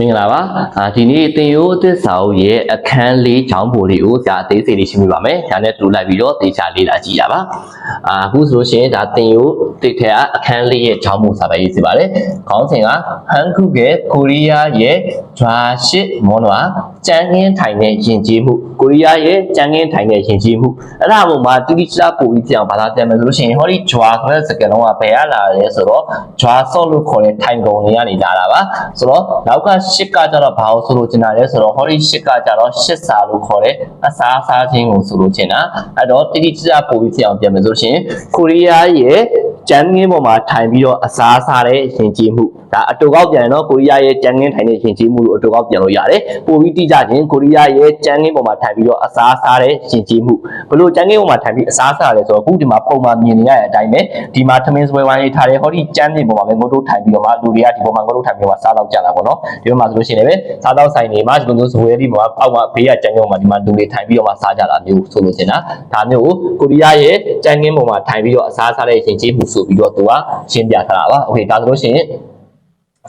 မင်္ဂလာပါအာဒီနေ့တင်ရိုးအသစ်စာအုပ်ရဲ့အခန်းလေးချောင်းပိုလေးကိုကြာအသေးစိတ်လေးရှင်းပြပါမယ်။ဒါနဲ့တူလိုက်ပြီးတော့သေချာလေးလာကြည့်ရပါ။အာအခုဆိုလို့ရှိရင်ဒါတင်ရိုးတိတ်ထဲကအခန်းလေးရဲ့ချောင်းပိုစာပဲရေးစီပါတယ်။ခေါင်းစဉ်ကဟန်ခုရဲ့ကိုရီးယားရဲ့ဂျွာရှစ်မောနွာကြမ်းကင်းထိုင်တဲ့ယဉ်ကျေးမှုကိုရီးယားရဲ့ကြမ်းကင်းထိုင်တဲ့ယဉ်ကျေးမှုအဲ့ဒါပုံမှာတိတိကျကျပို့ပြီးကြအောင်ဘာသာပြန်မယ်ဆိုလို့ရှိရင်ဟောဒီဂျွာဆိုတဲ့စကားလုံးကဘယ်ကလာလဲဆိုတော့ဂျွာဆော့လို့ခေါ်တဲ့ထိုင်ကုန်တွေကနေလာတာပါဆိုတော့နောက်ကရှစ်ကကြတော့ဘာလို့ဆိုလို့ချင်တာလဲဆိုတော့ဟောဒီရှစ်ကကြတော့ရှစ်စာလို့ခေါ်တဲ့အစားအစားချင်းကိုဆိုလို့ချင်တာအဲ့တော့တိတိကျကျပို့ပြီးကြအောင်ပြန်မယ်ဆိုလို့ရှိရင်ကိုရီးယားရဲ့ ကျန်းငင်းပေါ်မှာထိုင်ပြီးတော့အစားစားတဲ့ရှင်ကြီးမှုဒါအတူကောက်ပြန်ရင်တော့ကိုရီးယားရဲ့ကျန်းငင်းထိုင်တဲ့ရှင်ကြီးမှုလို့အတူကောက်ပြန်လို့ရတယ်ပို့ပြီးတိကျချင်းကိုရီးယားရဲ့ကျန်းငင်းပေါ်မှာထိုင်ပြီးတော့အစားစားတဲ့ရှင်ကြီးမှုဘလို့ကျန်းငင်းပေါ်မှာထိုင်ပြီးအစားစားရဲဆိုတော့အခုဒီမှာပုံမှန်မြင်နေရတဲ့အတိုင်းပဲဒီမှာသမင်းစပွဲဝိုင်းလေးထားတယ်ဟောဒီကျန်းငင်းပေါ်မှာပဲငုတ်တို့ထိုင်ပြီးတော့မှလူတွေကဒီပေါ်မှာငုတ်တို့ထိုင်ပြီးတော့စားတော့ကြတာပေါ့နော်ဒီမှာဆိုလို့ရှိရင်လည်းစားတော့ဆိုင်နေမှာဒီလိုမျိုးစပွဲလေးမှာအောက်မှာဘေးကကျန်းငင်းပေါ်မှာဒီမှာလူတွေထိုင်ပြီးတော့မှစားကြတာမျိုးဆိုလို့ချင်တာဒါမျိုးကိုကိုရီးယားရဲ့ကျန်းငင်းပေါ်မှာထိုင်ပြီးတော့အစားစားတဲ့ရှင်ကြီးမှုဆိုပြီးတော့သူကရှင်းပြထားတာပါโอเคဒါဆိုလို့ရှိရင်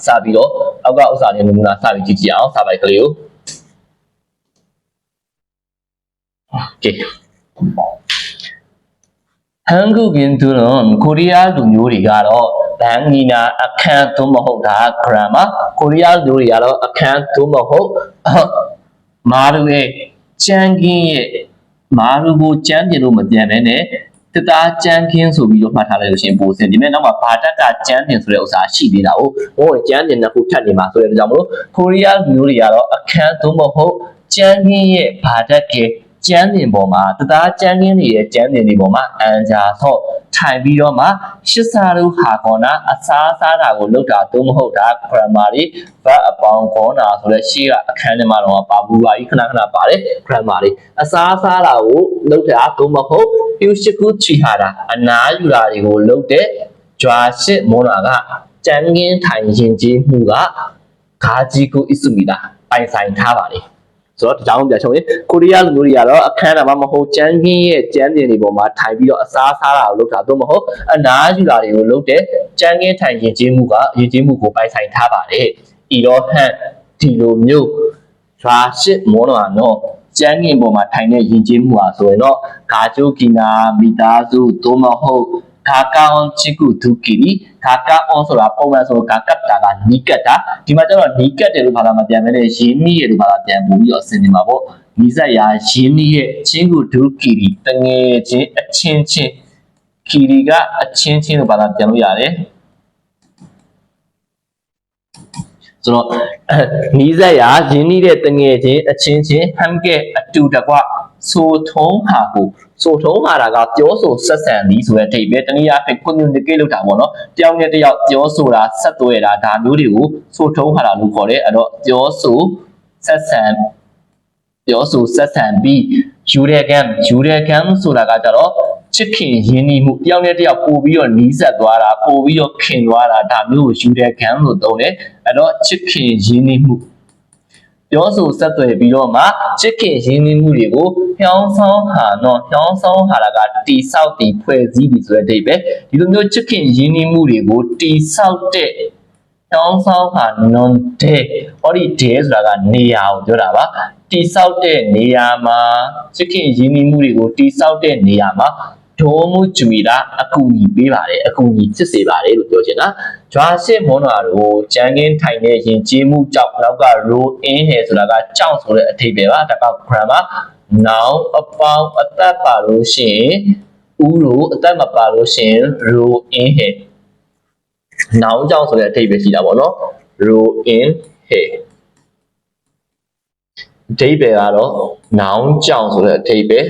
စပြီးတော့အောက်ကဥစ္စာလေးနမူနာစပြီးကြည့်ကြည့်အောင်စာပိုက်ကလေးကိုโอเคဟန်ကုကင်သူတော့ကိုရီးယားလူမျိုးတွေကတော့ဘန်ဂီနာအခန်းသို့မဟုတ်တာဂရမ်မာကိုရီးယားလူတွေကတော့အခန်းသို့မဟုတ်မာရူရဲ့ကျန်းကင်းရဲ့မာရူကိုကျန်းပြင်လို့မပြန်ဘဲနဲ့ တသားကျန်းခင်းဆိုပြီးတော့မှတ်ထားလိုက်လို့ရှိရင်ပိုစင်ဒီမဲ့နောက်မှာဘာတက်ကကျန်းတင်ဆိုတဲ့ဥစ္စာရှိသေးတာ哦ဘိုးကျန်းတင်နှစ်ခုထပ်နေမှာဆိုတဲ့ကြောင့်မလို့ကိုရီးယားလူမျိုးတွေကတော့အခန်းသို့မဟုတ်ကျန်းခင်းရဲ့ဘာတက်က ကျန်းတင်ပေါ်မှာတသားကျန်းခင်းတွေရဲ့ကျန်းတင်တွေပေါ်မှာအန်ဂျာဆော့ထိုင်ပြီးတော့မှရှစ်စာတို့ဟာကောနာအစားစားတာကိုလုပ်တာသို့မဟုတ်တာဂရမာတွေဘတ်အပေါင်းကောနာဆိုတဲ့ရှေ့ကအခန်းထဲမှာတော့ပါဘူးပါကြီးခဏခဏပါတယ်ဂရမာတွေအစားစားတာကိုလုပ်တာသို့မဟုတ်ပြူရှိကုချီဟာတာအနာယူတာတွေကိုလုပ်တဲ့ဂျွာရှစ်မောနာကကျန်းကင်းထိုင်ရင်ကြီးမှုကဂါဂျီကိုအစ်စုမီတာပိုင်ဆိုင်ထားပါလေ ဆိုတော့ဒီကြောင်ပြန်ချုံရင်ကိုရီးယားလူမျိုးတွေကတော့အခန်းထဲမှာမဟုတ်ကျန်းကင်းရဲ့ကျန်းတင်တွေပေါ်မှာထိုင်ပြီးတော့အစားစားတာကိုလုပ်တာသို့မဟုတ်အနာယူတာတွေကိုလုပ်တဲ့ကျန်းကင်းထိုင်ရင်ကြီးမှုကရင်ကြီးမှုကိုပိုင်ဆိုင်ထားပါတယ်ဤတော့ဟန်ဒီလိုမျိုးဂျွာရှစ်မောနာနော်ကျန်းငင်ပေါ်မှာထိုင်တဲ့ယဉ်ကျေးမှုဟာဆိုရင်တော့ဂါချိုကီနာမိသားစုသို့မဟုတ် ဂါကောင်ချီကုဒုကီရီဂါကာအောင်ဆိုတာပုံမှန်ဆိုဂါကတ်တာကနီးကတ်တာဒီမှာကျတော့နီးကတ်တယ်လို့ဘာသာမပြန်မဲနဲ့ရင်းမိရလို့ဘာသာပြန်ပို့ပြီးတော့အစင်နေမှာပေါ့နီးစက်ရာရင်းမိရဲ့ချင်းကုဒုကီရီတငယ်ချင်းအချင်းချင်းကီရီကအချင်းချင်းလို့ဘာသာပြန်လို့ရတယ်ဆိုတော့နီးစက်ရာရင်းနှီးတဲ့တငယ်ချင်းအချင်းချင်းဟမ်ကဲအတူတကွ ဆိုထုံးဟာကိုဆိုထုံးဟာတာကပြောဆိုဆက်ဆံသည်ဆိုတဲ့အဓိပ္ပာယ်တနည်းအားဖြင့် communicate လုပ်တာပေါ့နော်တယောက်နဲ့တယောက်ပြောဆိုတာဆက်သွဲတာဒါမျိုးတွေကိုဆိုထုံးဟာတာလို့ခေါ်တယ်အဲ့တော့ပြောဆိုဆက်ဆံပြောဆိုဆက်ဆံပြီးယူတဲ့ကံယူတဲ့ကံဆိုတာကကြတော့ချစ်ခင်ရင်းနှီးမှုတယောက်နဲ့တယောက်ပို့ပြီးတော့နီးစပ်သွားတာပို့ပြီးတော့ခင်သွားတာဒါမျိုးကိုယူတဲ့ကံလို့သုံးတယ်အဲ့တော့ချစ်ခင်ရင်းနှီးမှု ပြောဆိုဆက်သွယ်ပြီးတော့မှချစ်ခင်ရင်းနှီးမှုတွေကိုနှောင်းဆောင်ဟာတော့နှောင်းဆောင်ဟာကတိဆောက်တည်ဖွဲ့စည်းပြီးဆိုတဲ့အဓိပ္ပာယ်ဒီလိုမျိုးချစ်ခင်ရင်းနှီးမှုတွေကိုတိဆောက်တဲ့တောင်းဆောင်ဟာ non day ဟောဒီ day ဆိုတာကနေရာကိုပြောတာပါတိဆောက်တဲ့နေရာမှာချစ်ခင်ရင်းနှီးမှုတွေကိုတိဆောက်တဲ့နေရာမှာ ဒိုးမှုဂျူမီလာအကူအညီပေးပါတယ်အကူအညီဖြစ်စေပါတယ်လို့ပြောချင်တာဂျွာရှစ်မွန်နာတို့ကျန်းကင်းထိုင်တဲ့ယဉ်ကျေးမှုကြောင့်နောက်က row in ဟဲဆိုတာကကြောင့်ဆိုတဲ့အဓိပ္ပာယ်ပါဒါက grammar noun အပေါင်းအသက်ပါလို့ရှိရင်ဥရိုအသက်မပါလို့ရှိရင် row in ဟဲ noun ကြောင့်ဆိုတဲ့အဓိပ္ပာယ်ရှိတာပေါ့နော် row in ဟဲအဓိပ္ပာယ်ကတော့ noun ကြောင့်ဆိုတဲ့အဓိပ္ပာယ်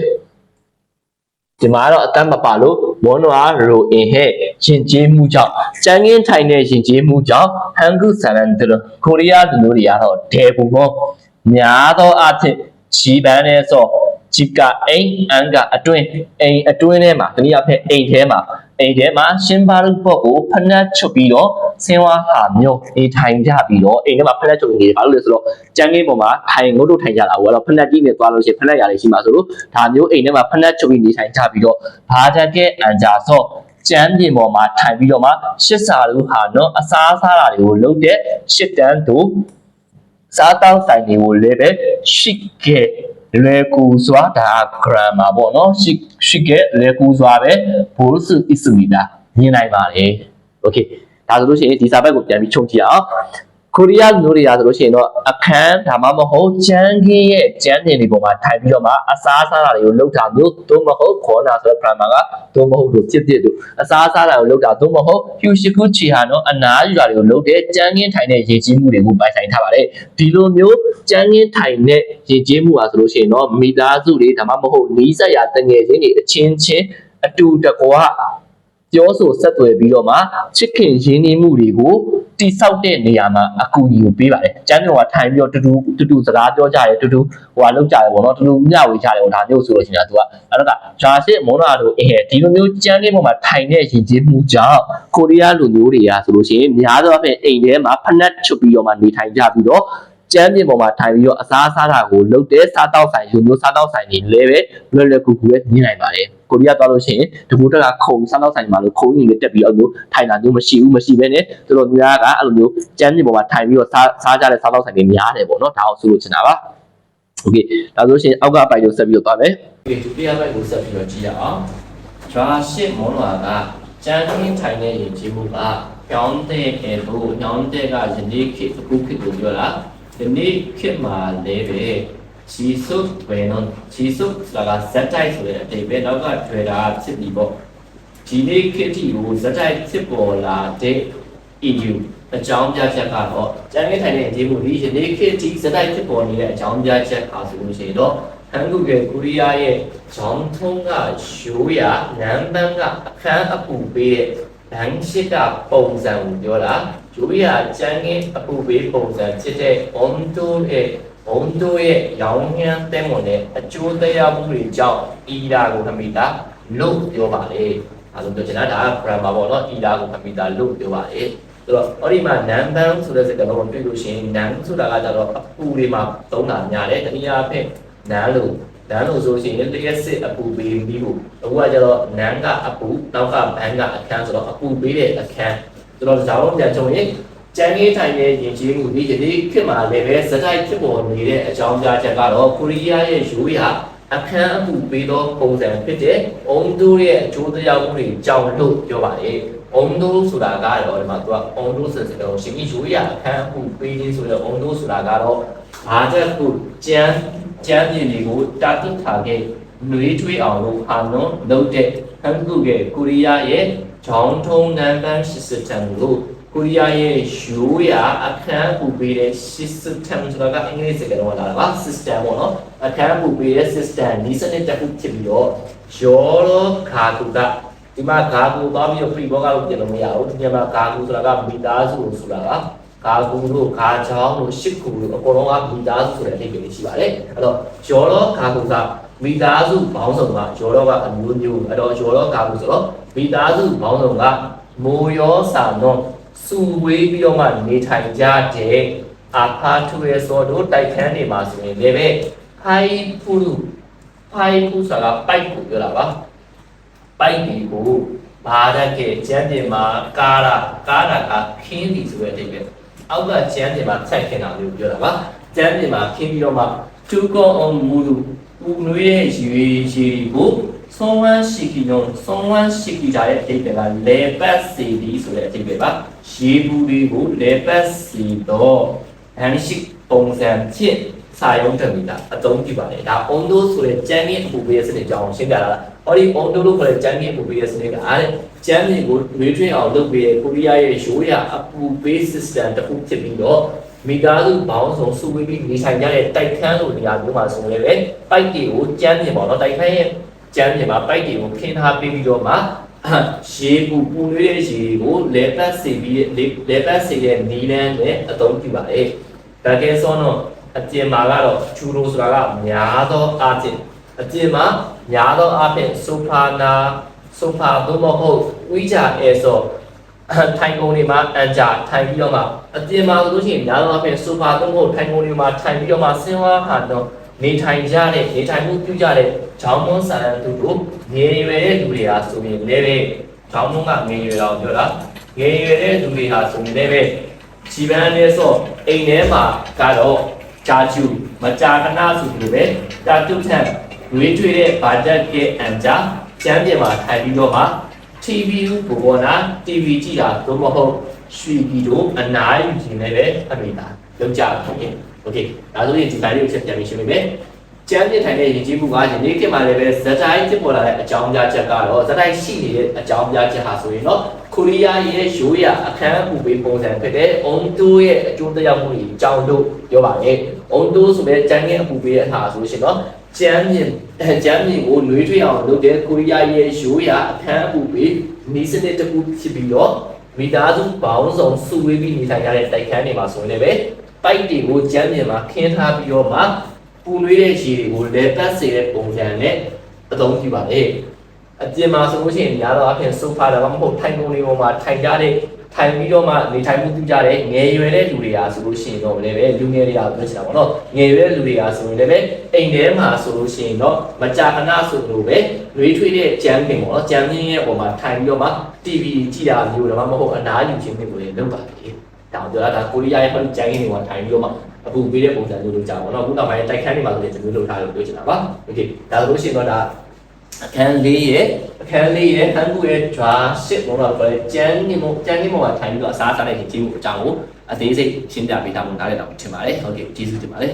ဒီမှာတော့အတတ်မပါလို့မွန်နွာရိုအင်ဟဲ့ရှင်ကျေးမှုကြောင့်ကြံငင်းထိုင်တဲ့ရှင်ကျေးမှုကြောင့်ဟန်ကုဆန်လန်တလကိုရီးယားလူမျိုးတွေကတော့ဒေဘူမောများသောအားဖြင့်ဂျီပန်နဲ့ဆိုဂျီကအိမ်အန်ကအတွင်းအိမ်အတွင်းထဲမှာတနည်းအားဖြင့်အိမ်ထဲမှာအိမ်ထဲမှာရှင်ဘာရုဘော့ကိုဖနှက်ချုပ်ပြီးတော့ ဆင်းဝါဟာမျိုးနေထိုင်ကြပြီးတော့အိမ်ထဲမှာဖနှက်ချုပ်နေတယ်ဘာလို့လဲဆိုတော့ကြံငင်းပေါ်မှာထိုင်ငုတ်တို့ထိုင်ကြတာဟိုကတော့ဖနှက်ကြီးနဲ့သွားလို့ရှိရင်ဖနှက်ရလေးရှိမှာဆိုလို့ဒါမျိုးအိမ်ထဲမှာဖနှက်ချုပ်ပြီးနေထိုင်ကြပြီးတော့ဘာတကဲအန်ကြဆော့ကျမ်းပြင်ပေါ်မှာထိုင်ပြီးတော့မှရှစ်စာလူဟာနော်အစားအစားတာတွေကိုလုပ်တဲ့ရှစ်တန်းသူစားတောက်ဆိုင်တွေကိုလည်းပဲရှိခဲ့လွယ်ကူစွာဒါ grammar ပေါ့နော်ရှိရှိခဲ့လွယ်ကူစွာပဲဘိုးစုအစ်စုမီတာမြင်နိုင်ပါတယ် okay ဒါဆိုလို့ရှိရင်ဒီစာဘက်ကိုပြန်ပြီးချုပ်ကြည့်အောင်ကိုရီးယားလူမျိုးတွေရာဆိုလို့ရှိရင်တော့အခန်းဒါမှမဟုတ်ကျန်းခင်းရဲ့ကျန်းတင်တွေပေါ်မှာထိုင်ပြီးတော့မှအစားစားတာတွေကိုလုပ်တာမျိုးသို့မဟုတ်ခေါ်နာဆိုတဲ့ grammar ကသို့မဟုတ်လို့ဖြစ်ဖြစ်တို့အစားစားတာကိုလုပ်တာသို့မဟုတ်ဖြူရှိခုချီဟာနော်အနားယူတာတွေကိုလုပ်တဲ့ကျန်းခင်းထိုင်တဲ့ရည်ကြီးမှုတွေကိုပိုင်ဆိုင်ထားပါတယ်ဒီလိုမျိုးကျန်းခင်းထိုင်တဲ့ရည်ကြီးမှုဟာဆိုလို့ရှိရင်တော့မိသားစုတွေဒါမှမဟုတ်နီးစပ်ရာတငယ်ချင်းတွေအချင်းချင်းအတူတကွာ ပြောဆိုဆက်သွယ်ပြီးတော့မှချစ်ခင်ရင်းနှီးမှုတွေကိုတိဆောက်တဲ့နေရာမှာအကူအညီကိုပေးပါတယ်။ကျမ်းတော်ကထိုင်ပြီးတော့တူတူတူတူစကားပြောကြတယ်တူတူဟိုဟာလောက်ကြတယ်ပေါ့နော်တူတူမျှဝေကြတယ်ပေါ့ဒါမျိုးဆိုလို့ရှိရင်ကသူကအဲ့တော့ကဂျာစစ်မွန်နာတို့အဲဒီလိုမျိုးကျမ်းလေးပေါ်မှာထိုင်တဲ့ရည်ကြီးမှုကြောင့်ကိုရီးယားလူမျိုးတွေကဆိုလို့ရှိရင်များသောအားဖြင့်အိမ်ထဲမှာဖနက်ချွတ်ပြီးတော့မှနေထိုင်ကြပြီးတော့ ကျမ်းပြင်ပေါ်မှာထိုင်ပြီးတော့အစားစားတာကိုလုပ်တဲ့စားတောက်ဆိုင်လူမျိုးစားတောက်ဆိုင်တွေလည်းပဲလွယ်လွယ်ကူကူပဲမြင်နိုင်ပါတယ်ကိုရီးယားသွားလို့ရှိရင်တကူတက်ကခုံစားတောက်ဆိုင်မှာလို့ခုံရင်လေးတက်ပြီးတော့မျိုးထိုင်တာမျိုးမရှိဘူးမရှိဘဲနဲ့သူတို့များကအဲ့လိုမျိုးကျမ်းပြင်ပေါ်မှာထိုင်ပြီးတော့စားစားကြတဲ့စားတောက်ဆိုင်တွေများတယ်ပေါ့နော်ဒါအောင်ဆိုလို့ချင်တာပါโอเคဒါဆိုရှင်အောက်ကအပိုင်ကိုဆက်ပြီးတော့သွားမယ်ဒီဒုတိယဘက်ကိုဆက်ပြီးတော့ကြည့်ရအောင်ဂျာရှစ်မောလွာကကျန်းခင်းထိုင်တဲ့ရင်ကြီးမှုကညောင်းတဲ့ကေကိုညောင်းတဲ့ကယနေ့ခေတ်အခုခေတ်ကိုပြောတာ ဒီနေ့ခေတ်မှာလည်းပဲ Jesus Venon Jesus ဆိုတာက Z type ဆိုတဲ့အတိပဲနောက်က Twitter ဖြစ်ပြီပေါ့ဒီနေ့ခေတ်ဒီကို Z type ဖြစ်ပေါ်လာတဲ့ EU အကြောင်းပြချက်ကတော့ကျန်ခဲ့ထိုင်တဲ့အရေးမှုဒီယနေ့ခေတ်ဒီ Z type ဖြစ်ပေါ်နေတဲ့အကြောင်းပြချက်အားဆိုလို့ရှိရင်တော့ဟန်ဂုကေကိုရီးယားရဲ့ဂျောင်းထုံးကရိုးရာနမ်ဘန်ကအခန်းအပူပေးတဲ့ဘန်ရှစ်ကပုံစံကိုပြောတာ ရိုးရာကျန်းကင်းအပူပေးပုံစံဖြစ်တဲ့ on to ရဲ့ on to ရဲ့ရောင်းရမ်းတဲ့မွန်တဲ့အကျိုးတရားမှုတွေကြောင့်ဤတာကိုခမိတာလို့ပြောပါလေအဲလိုပြောချင်တာဒါက grammar ပေါ့နော်ဤတာကိုခမိတာလို့ပြောပါလေဆိုတော့အဲ့ဒီမှာနန်ပန်းဆိုတဲ့စကားလုံးကိုတွေ့လို့ရှိရင်နန်ဆိုတာကကြတော့အပူတွေမှာသုံးတာများတယ်တနည်းအားဖြင့်နန်းလို့နန်းလို့ဆိုရှင်လျှက်စစ်အပူပေးပြီးဖို့အခုကကျတော့နန်းကအပူနောက်ကဘန်းကအခန်းဆိုတော့အပူပေးတဲ့အခန်း ဆိုတော့ဒါတော့ပြန်ချုံရင်ကျန်းကြီးထိုင်တဲ့ယဉ်ကျေးမှုဒီယနေ့ခေတ်မှာလည်းပဲစတိုက်ဖြစ်ပေါ်နေတဲ့အကြောင်းပြချက်ကတော့ကိုရီးယားရဲ့ရိုးရာအခန်းအပူပေးသောပုံစံဖြစ်တဲ့အုံတိုးရဲ့အကျိုးတရားမှုတွေကြောင့်လို့ပြောပါတယ်အုံတိုးဆိုတာကတော့ဒီမှာသူကအုံတိုးဆိုတဲ့ရှင်ကြီးရိုးရာအခန်းအပူပေးခြင်းဆိုတဲ့အုံတိုးဆိုတာကတော့ဘာတဲ့ခုကျန်းကျမ်းပြင်တွေကိုတာတုထားခဲ့နှွေးထွေးအောင်လို့ဟာနွန်လုပ်တဲ့ဟန်ကုရဲ့ကိုရီးယားရဲ့ ဂျောင်းထုံးနန်ပန်းစစ်စစ်တမ်ကိုကိုရီးယားရဲ့ရိုးရာအခန်းပူပေးတဲ့ system ဆိုတာကအင်္ဂလိပ်စကားလုံးလာတာပါ system ပေါ့နော်အခန်းပူပေးတဲ့ system ဒီစနစ်တစ်ခုဖြစ်ပြီးတော့ရောလောခါကူကဒီမှာဂါကူသွားပြီးတော့ free ဘောကလို့ပြင်လို့မရဘူးဒီမှာဂါကူဆိုတာကမိသားစုလို့ဆိုတာကဂါကူတို့ဂါချောင်းတို့ရှစ်ကူတို့အကုန်လုံးကမိသားစုဆိုတဲ့အဓိပ္ပာယ်ရှိပါတယ်အဲ့တော့ရောလောဂါကူက မိသားစုဘောင်းဆောင်ကရောလောကအမျိုးမျိုးအဲ့တော့ရောလောဂါကူဆိုတော့မိသားစုဘောင်းဆောင်ကမိုးရောစာတော့စုဝေးပြီးတော့မှနေထိုင်ကြတဲ့အာဖာထူရဲ့စောတို့တိုက်ခန်းတွေမှာဆိုရင်လည်းပဲဖိုင်ဖူဖိုင်ဖူဆိုတာကပိုက်ကိုပြောတာပါပိုက်ဒီကိုဘာရကဲကျမ်းပြင်မှာကာရာကာရာကခင်းဒီဆိုတဲ့အဓိပ္ပာယ်အောက်ကကျမ်းပြင်မှာဆက်ခင်းတာလို့ပြောတာပါကျမ်းပြင်မှာခင်းပြီးတော့မှတူကောအောင်မူလူ ပူနွေးရဲ့ရွေရီကိုဆုံးဝမ်းရှိခီလုံးဆုံးဝမ်းရှိခီကြတဲ့အဓိပ္ပာယ်ကလေပတ်စီဒီဆိုတဲ့အဓိပ္ပာယ်ပါရေဘူးတွေကိုလေပတ်စီတော့ဟန်ရှိပုံစံဖြစ်စာရုံးတက်မိတာအသုံးပြုပါတယ်ဒါအွန်ဒိုဆိုတဲ့ကျန်းကြီးအပူပေးတဲ့စနစ်ကြောင်းရှင်းပြတာလားဟောဒီအွန်ဒိုလို့ခေါ်တဲ့ကျန်းကြီးအပူပေးတဲ့စနစ်ကအားတဲ့ကျန်းကြီးကိုနှွေးထွေးအော င်လုပ်ပေးတဲ့ကိုရီးယားရဲ့ရိုးရာအပူပေး system တစ်ခုဖြစ်ပြီးတော့မိသားစုဘောင်းဆောင်စုဝေးပြီးနေထိုင်ကြတဲ့တိုက်ခန်းလိုနေရာမျိုးမှာဆိုလည်းပဲပိုက်တွေကိုကျန်းပြင်ပေါ့နော်တိုက်ခန်းရဲ့ကျန်းပြင်မှာပိုက်တွေကိုခင်းထားပေးပြီးတော့မှရေပူပူနွေးတဲ့ရေကိုလဲပတ်စေပြီးလဲပတ်စေတဲ့နီလန်းနဲ့အသုံးပြုပါတယ်ဒါကဲဆိုတော့အပြင်မှာကတော့ချူရိုဆိုတာကများသောအားဖြင့်အပြင်မှာများသောအားဖြင့်ဆိုဖာနာဆိုဖာသို့မဟုတ်ဝိဂျာအဲဆို ထိုင်ကုန်တွေမှာအန်ဂျာထိုင်ပြီးတော့မှအပြင်မှာဆိုလို့ရှိရင်များသောအားဖြင့်ဆိုဖာသို့မဟုတ်ထိုင်ကုန်တွေမှာထိုင်ပြီးတော့မှဆင်းဝါဟာတော့နေထိုင်ကြတဲ့နေထိုင်မှုပြုကြတဲ့ဂျောင်းမွန်းဆန်သူတို့ငယ်ရွယ်တဲ့လူတွေဟာဆိုရင်လည်းပဲဂျောင်းမွန်းကငယ်ရွယ်တော့ပြောတာငယ်ရွယ်တဲ့လူတွေဟာဆိုရင်လည်းပဲဂျီပန်နဲ့ဆိုအိမ်ထဲမှာကတော့ဂျာကျူမကြာခဏဆိုလို့ပဲတာတုထန်ရွေးထွေးတဲ့ဘာတက်ရဲ့အန်ဂျာကျမ်းပြင်မှာထိုင်ပြီးတော့မှ TV ဘူဘောနာ TV ကြည့်တာသို့မဟုတ်ရွှေပြည်တို့အနားယူခြင်းနဲ့ပဲအမိတာလောက်ကြပါခင်โอเคဒါဆိုရင်ဒီပိုင်းလေးကိုချက်ပြန်ပြီးရှင်းပေးမယ်ကျမ်းပြင်ထိုင်တဲ့ယဉ်ကျေးမှုကယနေ့ခေတ်မှာလည်းပဲဇက်တိုင်းဖြစ်ပေါ်လာတဲ့အကြောင်းပြချက်ကတော့ဇက်တိုင်းရှိနေတဲ့အကြောင်းပြချက်ဟာဆိုရင်တော့ကိုရီးယားရဲ့ရိုးရာအခမ်းအမှုပေးပုံစံဖြစ်တဲ့အုံတိုးရဲ့အကျိုးသက်ရောက်မှုတွေအကြောင်းတို့ပြောပါမယ်အုံတိုးဆိုတဲ့ကျမ်းငယ်အမှုပေးတဲ့အခါဆိုရှင်တော့ ကျမ်းပြင်ကျမ်းပြင်ကိုနှွေးထွေးအောင်လုပ်တဲ့ကိုရီးယားရဲ့ရိုးရာအခမ်းအမှုပေးနီးစနစ်တစ်ခုဖြစ်ပြီးတော့မိသားစုပေါင်းစုံစုဝေးပြီးနေထိုင်ကြတဲ့တိုက်ခန်းတွေမှာဆိုရင်လည်းပဲပိုက်တွေကိုကျမ်းပြင်မှာခင်းထားပြီးတော့မှပူနွေးတဲ့ရေတွေကိုလဲပတ်စေတဲ့ပုံစံနဲ့အသုံးပြုပါလေအပြင်မှာဆိုလို့ရှိရင်များတော့အပြင်ဆိုဖာဒါမှမဟုတ်ထိုင်ကုန်တွေပေါ်မှာထိုင်ကြတဲ့ ထိုင်ပြီးတော့မှနေထိုင်မှုပြုကြတဲ့ငယ်ရွယ်တဲ့လူတွေအားဆိုလို့ရှိရင်တော့လည်းပဲလူငယ်တွေအားပြောချင်တာပေါ့နော်ငယ်ရွယ်တဲ့လူတွေအားဆိုရင်လည်းပဲအိမ်ထဲမှာဆိုလို့ရှိရင်တော့မကြာခဏဆိုလို့ပဲနှွေးထွေးတဲ့ကြမ်းပင်ပေါ့နော်ကြမ်းပင်ရဲ့ပေါ်မှာထိုင်ပြီးတော့မှ TV ကြည့်တာမျိုးဒါမှမဟုတ်အနားယူခြင်းမျိုးတွေလုပ်ပါလေတောင်ပြောတာဒါကိုရီးယားရဲ့ဟိုကြိုင်းနေမှာထိုင်ပြီးတော့မှအခုပေးတဲ့ပုံစံမျိုးလုပ်ကြပါတော့အခုနောက်ပိုင်းတိုက်ခန်းတွေမှာဆိုရင်ဒီလိုလုပ်ထားလို့ပြောချင်တာပါโอเคဒါဆိုလို့ရှိရင်တော့ဒါ အခန်းလေးရဲ့အခန်းလေးရဲ့ဟန်ကူရဲ့ draw ship ဘောတော့ပြောကျန်းနေမို့ကျန်းနေမို့ကထိုင်ပြီးတော့အစားစားတဲ့ခြင်းမှုအကြောင်းကိုအသေးစိတ်ရှင်းပြပေးတာမို့နားလည်တော့ထင်ပါတယ်ဟုတ်ကဲ့ကျေးဇူးတင်ပါတယ်